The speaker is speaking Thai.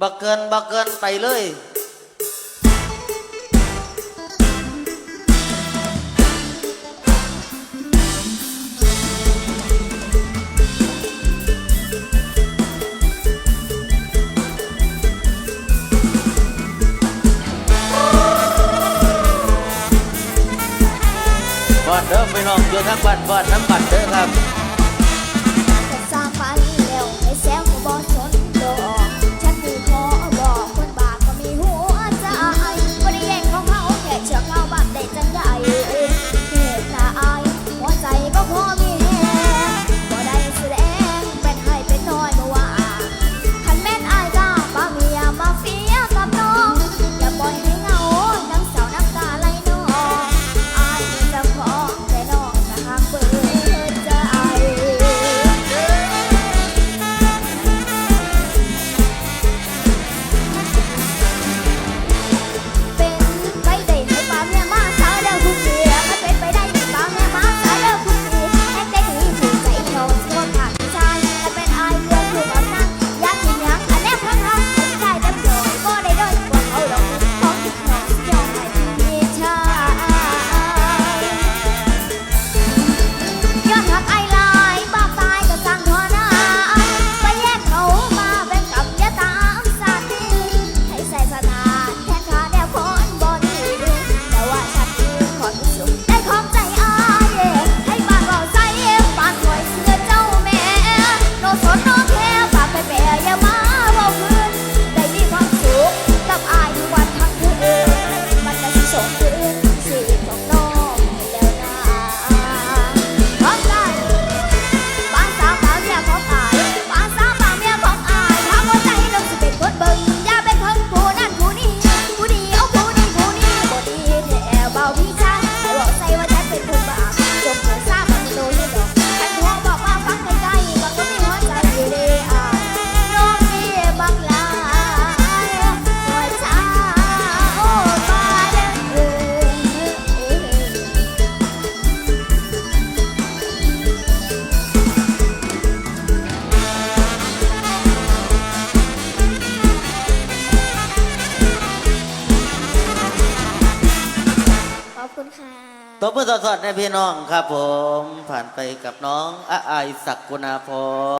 บักเกินบักเกินไปเลยบัดเด้อไปน้องอยู่ทั้งบัดบัดน้ำบัดเด้อครับ ค่ะตบมือสดๆในะพี่น้องครับผม ผ่านไปกับน้องอาไอศักกุณาพร